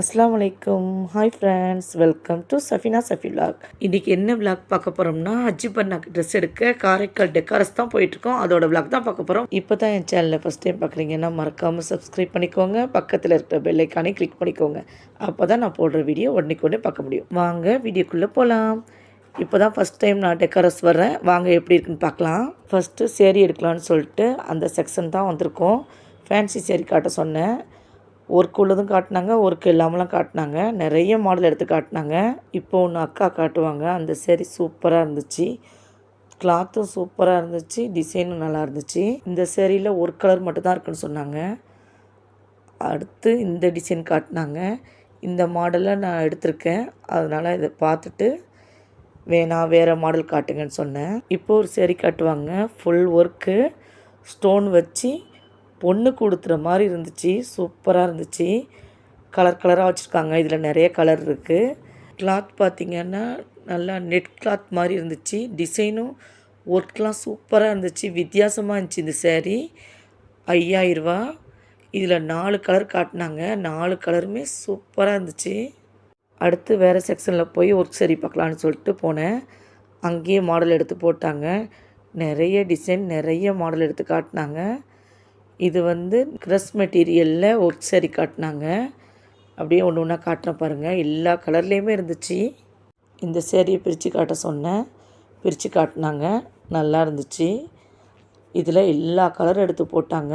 அஸ்லாம் வலைக்கம் hi friends welcome to Safina Safi vlog இன்றைக்கி என்ன விளாக் பார்க்க போகிறோம்னா அஜி பண்ணாக்கு ட்ரெஸ் எடுக்க காரைக்கால் டெக்காரஸ் தான் போயிட்டுருக்கோம். அதோட விளாக் தான் பார்க்க போகிறோம் இப்போ தான் என் சேனலில் ஃபஸ்ட் டைம் பார்க்குறீங்கன்னா மறக்காமல் சப்ஸ்கிரைப் பண்ணிக்கோங்க. பக்கத்தில் இருக்கிற பெல்லைக்கானே கிளிக் பண்ணிக்கோங்க. அப்போ தான் நான் போடுற வீடியோ உடனே உடனே பார்க்க முடியும். வாங்க வீடியோக்குள்ளே போகலாம் இப்போ தான் ஃபஸ்ட் டைம் நான் டெக்காரஸ் வர்றேன். வாங்க எப்படி இருக்குன்னு பார்க்கலாம். ஃபஸ்ட்டு சேரீ எடுக்கலான்னு சொல்லிட்டு அந்த செக்ஷன் தான் வந்திருக்கோம். ஃபேன்சி சேரீ காட்ட சொன்னேன். ஒர்க் உள்ளதும் காட்டினாங்க ஒர்க் இல்லாமலாம் காட்டினாங்க. நிறைய மாடல் எடுத்து காட்டினாங்க. இப்போ ஒன்று அக்கா காட்டுவாங்க. அந்த சேரீ சூப்பராக இருந்துச்சு. கிளாத்தும் சூப்பராக இருந்துச்சு. டிசைனும் நல்லா இருந்துச்சு. இந்த சேரீயில் ஒரு கலர் மட்டும்தான் இருக்குன்னு சொன்னாங்க. அடுத்து இந்த டிசைன் காட்டினாங்க. இந்த மாடலை நான் எடுத்திருக்கேன். அதனால் இதை பார்த்துட்டு வேணாம் வேறு மாடல் காட்டுங்கன்னு சொன்னேன். இப்போ ஒரு சேரீ காட்டுவாங்க. ஃபுல் ஒர்க்கு ஸ்டோன் வச்சு பொண்ணு கொடுத்துற மாதிரி இருந்துச்சு. சூப்பராக இருந்துச்சு. கலர் கலராக வச்சுருக்காங்க. இதில் நிறைய கலர் இருக்குது கிளாத் பார்த்திங்கன்னா நல்லா நெட் கிளாத் மாதிரி இருந்துச்சு. டிசைனும் ஒர்க்லாம் சூப்பராக இருந்துச்சு. வித்தியாசமாக இருந்துச்சு இந்த சேரீ ஐயாயிரரூவா இதில் நாலு கலர் காட்டினாங்க. நாலு கலருமே சூப்பராக இருந்துச்சு. அடுத்து வேறு செக்ஷனில் போய் ஒர்க் சரி பார்க்கலான்னு சொல்லிட்டு போனேன். அங்கேயே மாடல் எடுத்து போட்டாங்க. நிறைய டிசைன் நிறைய மாடல் எடுத்து காட்டினாங்க. இது வந்து க்ரஸ் மெட்டீரியலில் ஒர்க் சரி காட்டினாங்க. அப்படியே ஒன்று ஒன்றா காட்டுறேன் பாருங்கள் எல்லா கலர்லேயுமே இருந்துச்சு. இந்த சேரீயை பிரித்து காட்ட சொன்னேன். பிரித்து காட்டினாங்க. நல்லா இருந்துச்சு. இதில் எல்லா கலரும் எடுத்து போட்டாங்க.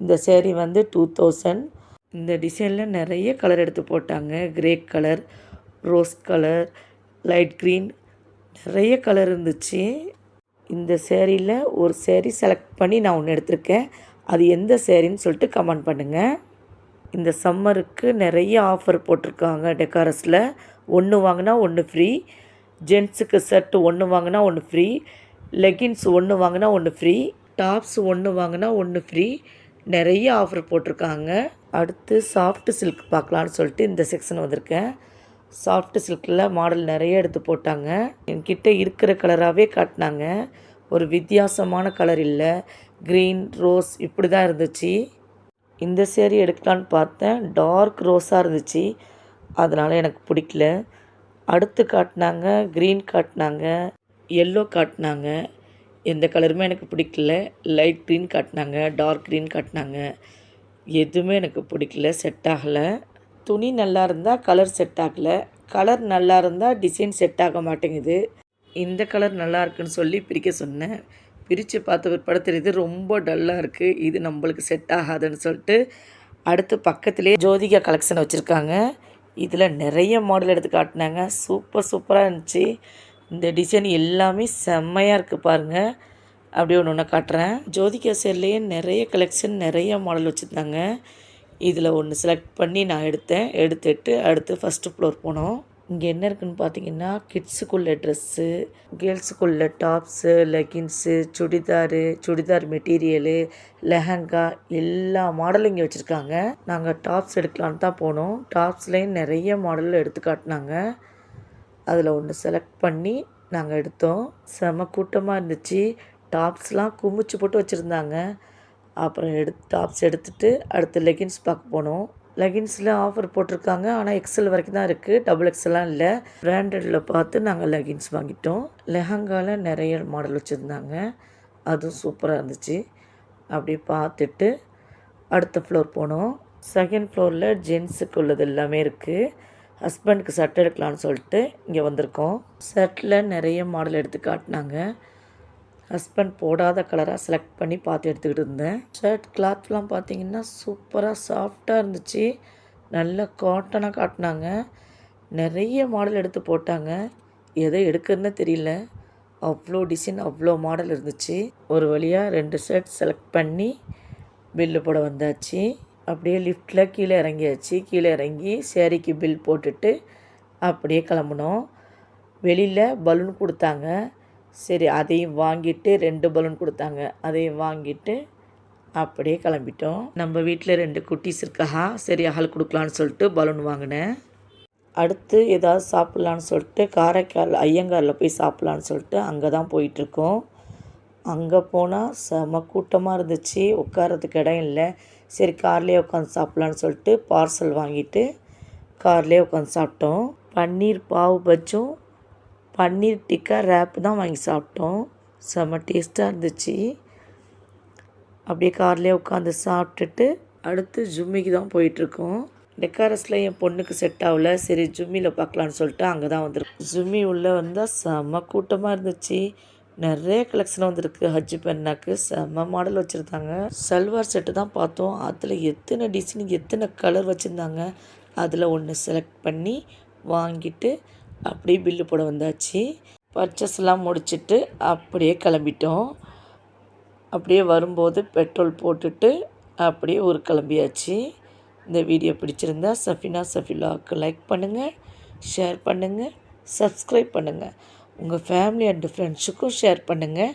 இந்த சேரீ வந்து டூ தௌசண்ட் இந்த டிசைனில் நிறைய கலர் எடுத்து போட்டாங்க. Grey colour rose colour light green நிறைய கலர் இருந்துச்சு. இந்த சேரீயில் ஒரு சேரீ செலக்ட் பண்ணி நான் ஒன்று எடுத்திருக்கேன். அது எந்த சேரீன்னு சொல்லிட்டு கமெண்ட் பண்ணுங்கள் இந்த சம்மருக்கு நிறைய ஆஃபர் போட்டிருக்காங்க டெக்காரஸில். ஒன்று வாங்கினா ஒன்று ஃப்ரீ ஜென்ஸுக்கு ஷர்ட் ஒன்று வாங்கினா ஒன்று ஃப்ரீ லெகின்ஸ் ஒன்று வாங்கினா ஒன்று ஃப்ரீ டாப்ஸ் ஒன்று வாங்கினா ஒன்று ஃப்ரீ நிறைய ஆஃபர் போட்டிருக்காங்க. அடுத்து சாஃப்ட் சில்க் பார்க்கலான்னு சொல்லிட்டு இந்த செக்ஷன் வந்திருக்கேன். சாஃப்ட் சில்கில் மாடல் நிறைய எடுத்து போட்டாங்க. என்கிட்ட இருக்கிற கலராகவே காட்டினாங்க. ஒரு வித்தியாசமான கலர் இல்லை. க்ரீன் ரோஸ் இப்படி தான் இருந்துச்சு. இந்த சேரீ எடுக்கலான்னு பார்த்தேன். டார்க் ரோஸாக இருந்துச்சு. அதனால் எனக்கு பிடிக்கல. அடுத்து காட்டினாங்க க்ரீன் காட்டினாங்க எல்லோ காட்டினாங்க. எந்த கலருமே எனக்கு பிடிக்கல. லைட் க்ரீன் காட்டினாங்க டார்க் க்ரீன் காட்டினாங்க. எதுவுமே எனக்கு பிடிக்கல. செட் ஆகலை. துணி நல்லா இருந்தால் கலர் செட் ஆகலை. கலர் நல்லா இருந்தால் டிசைன் செட் ஆக மாட்டேங்குது. இந்த கலர் நல்லா இருக்குன்னு சொல்லி பிரிக்க சொன்னேன். பிரித்து பார்த்த பிற்பாடு தெரியுது ரொம்ப டல்லாக இருக்குது இது நம்மளுக்கு செட் ஆகாதுன்னு சொல்லிட்டு அடுத்து பக்கத்துலேயே ஜோதிகா கலெக்ஷன் வச்சுருக்காங்க. இதில் நிறைய மாடல் எடுத்து காட்டினாங்க. சூப்பர் சூப்பராக இருந்துச்சு. இந்த டிசைன் எல்லாமே செம்மையாக இருக்குது பாருங்கள் அப்படி ஒன்று ஒன்று காட்டுறேன். ஜோதிகா சேர்லேயே நிறைய கலெக்ஷன் நிறைய மாடல் வச்சுருந்தாங்க. இதில் ஒன்று செலக்ட் பண்ணி நான் எடுத்தேன். எடுத்துட்டு அடுத்து ஃபஸ்ட்டு ஃப்ளோர் போனோம். இங்கே என்ன இருக்குதுன்னு பார்த்தீங்கன்னா கிட்ஸுக்குள்ள dress கேர்ள்ஸுக்குள்ள tops leggings churidar churidar material lehenga எல்லா மாடலும் இங்கே வச்சுருக்காங்க. நாங்கள் டாப்ஸ் எடுக்கலான்னு தான் போனோம். டாப்ஸ்லேயும் நிறைய மாடல் எடுத்து காட்டினாங்க. அதில் ஒன்று செலக்ட் பண்ணி நாங்கள் எடுத்தோம். செம கூட்டமாக இருந்துச்சு. டாப்ஸ்லாம் குமிச்சு போட்டு வச்சுருந்தாங்க. அப்புறம் எடுத்து டாப்ஸ் எடுத்துகிட்டு அடுத்து லெகின்ஸ் பார்க்க போனோம். லெகின்ஸில் ஆஃபர் போட்டிருக்காங்க. ஆனால் எக்ஸல் வரைக்கும் தான் இருக்குது டபுள் எக்ஸல்லாம் இல்லை. பிராண்டடில் பார்த்து நாங்கள் லெகின்ஸ் வாங்கிட்டோம். லெஹங்காவில் நிறைய மாடல் வச்சுருந்தாங்க. அதுவும் சூப்பராக இருந்துச்சு. அப்படி பார்த்துட்டு அடுத்த ஃப்ளோர் போனோம். செகண்ட் ஃப்ளோரில் ஜென்ஸுக்கு உள்ளது எல்லாமே இருக்குது ஹஸ்பண்டுக்கு சட்டை எடுக்கலான்னு சொல்லிட்டு இங்கே வந்திருக்கோம். ஷர்ட்டில் நிறைய மாடல் எடுத்து காட்டினாங்க. ஹஸ்பண்ட் போடாத கலராக செலக்ட் பண்ணி பார்த்து எடுத்துக்கிட்டு இருந்தேன். ஷர்ட் கிளாத்லாம் பார்த்தீங்கன்னா சூப்பராக சாஃப்டாக இருந்துச்சு. நல்ல காட்டனாக காட்டினாங்க. நிறைய மாடல் எடுத்து போட்டாங்க. எதை எடுக்கிறதுனே தெரியல. அவ்வளோ டிசைன் அவ்வளோ மாடல் இருந்துச்சு. ஒரு வழியாக ரெண்டு ஷர்ட் செலக்ட் பண்ணி பில்லு போட வந்தாச்சு. அப்படியே லிஃப்ட்டில் கீழே இறங்கியாச்சு. கீழே இறங்கி சேரீக்கு பில் போட்டுட்டு அப்படியே கிளம்புனோம். வெளியில் பலூன் கொடுத்தாங்க. சரி அதையும் வாங்கிட்டு ரெண்டு பலூன் கொடுத்தாங்க. அதையும் வாங்கிட்டு அப்படியே கிளம்பிட்டோம். நம்ம வீட்டில் ரெண்டு குட்டீஸ் இருக்கா சரி அகல் கொடுக்கலான்னு சொல்லிட்டு பலூன் வாங்கினேன். அடுத்து ஏதாவது சாப்பிட்லான்னு சொல்லிட்டு காரைக்கால் ஐயங்காரில் போய் சாப்பிட்லான்னு சொல்லிட்டு அங்கே தான் போயிட்டுருக்கோம். அங்கே போனால் செம கூட்டமாக இருந்துச்சு. உட்காரத்துக்கு இடம் இல்லை. சரி கார்லேயே உட்காந்து சாப்பிட்லான்னு சொல்லிட்டு பார்சல் வாங்கிட்டு கார்லேயே உட்காந்து சாப்பிட்டோம். பன்னீர் பாவு பஜ்ஜும் பன்னீர் டிக்கா ரேப் தான் வாங்கி சாப்பிட்டோம். செம்ம டேஸ்ட்டாக இருந்துச்சு. அப்படியே கார்லேயே உட்காந்து சாப்பிட்டுட்டு அடுத்து ஜும்மிக்கு தான் போயிட்டுருக்கோம். டெக்காரஸில் என் பொண்ணுக்கு செட் ஆகல. சரி ஜும்மியில் பார்க்கலான்னு சொல்லிட்டு அங்கே தான் வந்திருக்கு ஜும்மி உள்ளே வந்தால் செம்ம கூட்டமாக இருந்துச்சு. நிறைய கலெக்ஷன் வந்திருக்கு. ஹஜ் பெண்ணாக்கு செம்ம மாடல் வச்சுருந்தாங்க. சல்வார் செட்டு தான் பார்த்தோம். அதில் எத்தனை டிசைன் எத்தனை கலர் வச்சுருந்தாங்க. அதில் ஒன்று செலக்ட் பண்ணி வாங்கிட்டு அப்படியே பில்லு போட வந்தாச்சு. பர்ச்சஸ்லாம் முடிச்சுட்டு அப்படியே கிளம்பிட்டோம். அப்படியே வரும்போது பெட்ரோல் போட்டுட்டு அப்படியே ஊர் கிளம்பியாச்சு. இந்த வீடியோ பிடிச்சிருந்தா சஃபினா சஃபிலாவுக்கு லைக் பண்ணுங்கள் ஷேர் பண்ணுங்கள் சப்ஸ்கிரைப் பண்ணுங்கள் உங்கள் ஃபேமிலி அண்டு ஃப்ரெண்ட்ஸுக்கும் ஷேர் பண்ணுங்கள்